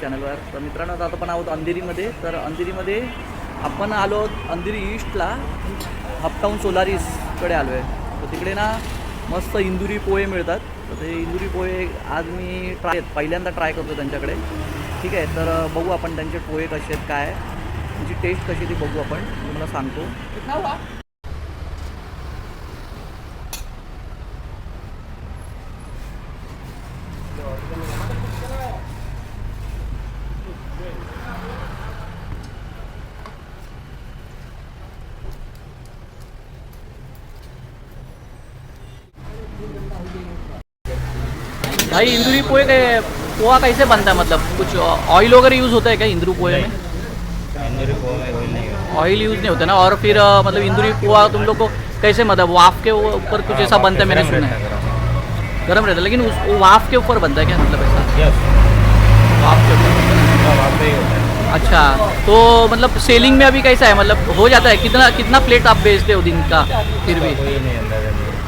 चॅनलवर तर मित्रांनो आता आपण आहोत अंधेरीमध्ये. तर अंधेरीमध्ये आपण आलो आहोत अंधेरी ईस्टला हपटाऊन सोलारीसकडे आलो आहे तर तिकडे ना मस्त इंदुरी पोहे मिळतात. तर ते इंदुरी पोहे आज मी ट्राय पहिल्यांदा ट्राय करतो त्यांच्याकडे. ठीक आहे तर बघू आपण त्यांचे पोहे कसे आहेत काय त्यांची टेस्ट कशी ती बघू आपण. तुम्हाला सांगतो. भाई इंदुरी पोहे के पोहा कैसे बनता है? मतलब कुछ ऑयल वगैरह यूज़ होता है क्या इंदुरी पोहे में? इंदौरी पोहा में ऑयल यूज़ नहीं होता ना? और फिर मतलब इंदुरी पोहा तुम लोग को कैसे मतलब वाफ के ऊपर कुछ ऐसा बनता है मैंने सुना है। गर्म। रहता है लेकिन उस वाफ के ऊपर बनता है क्या मतलब ऐसा? वाफ के ऊपर। हाँ, अच्छा तो मतलब सेलिंग में अभी कैसा है? मतलब हो जाता है? कितना कितना प्लेट आप बेचते हो दिन का? फिर भी?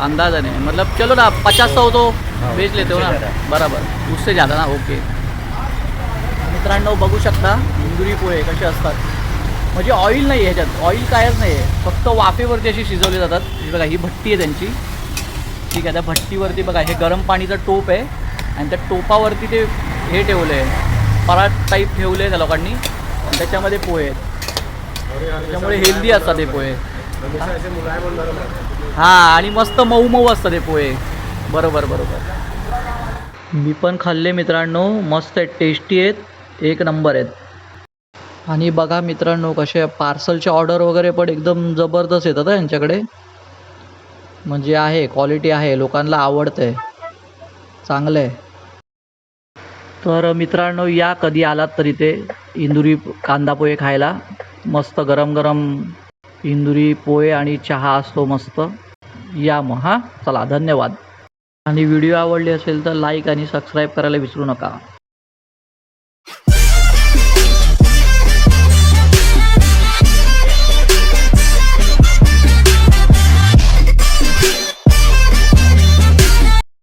अंदाजा नहीं अंदाजा नहीं मतलब चलो ना पचास सौ तो बेच लेते हो ना। बरोबर. उससे ज़्यादा ना ओके. मित्रांनो बघू शकता इंदुरी पोहे कसे असतात. म्हणजे ऑइल नाही आहे ह्याच्यात. ऑइल कायच नाही आहे फक्त वाफेवरती अशी शिजवले जातात. बघा ही भट्टी आहे त्यांची. ठीक आहे त्या भट्टीवरती बघा हे गरम पाणीचं टोप आहे. आणि त्या टोपावरती ते हे ठेवलं आहे पराठ टाईप ठेवले आहे त्या लोकांनी. त्याच्यामध्ये पोहे आहेत. त्याच्यामुळे हेल्दी असतात हे पोहे. हां आणि मस्त मऊ मऊ असतं ते पोहे. बरोबर बरोबर. मी पण खाल्ले मित्रांनो मस्त आहेत टेस्टी आहेत एक नंबर आहेत. आणि बघा मित्रांनो कसे पार्सलचे ऑर्डर वगैरे पण एकदम जबरदस्त येतात यांच्याकडे. म्हणजे आहे क्वालिटी आहे लोकांना आवडतं आहे चांगलं आहे तर मित्रांनो या कधी आलात तर इथे इंदुरी कांदा पोहे खायला. मस्त गरम गरम इंदुरी पोहे आणि चहा असतो मस्त. या मग हां. चला धन्यवाद. आणि व्हिडिओ आवडली असेल तर लाईक आणि सबस्क्राईब करायला विसरू नका.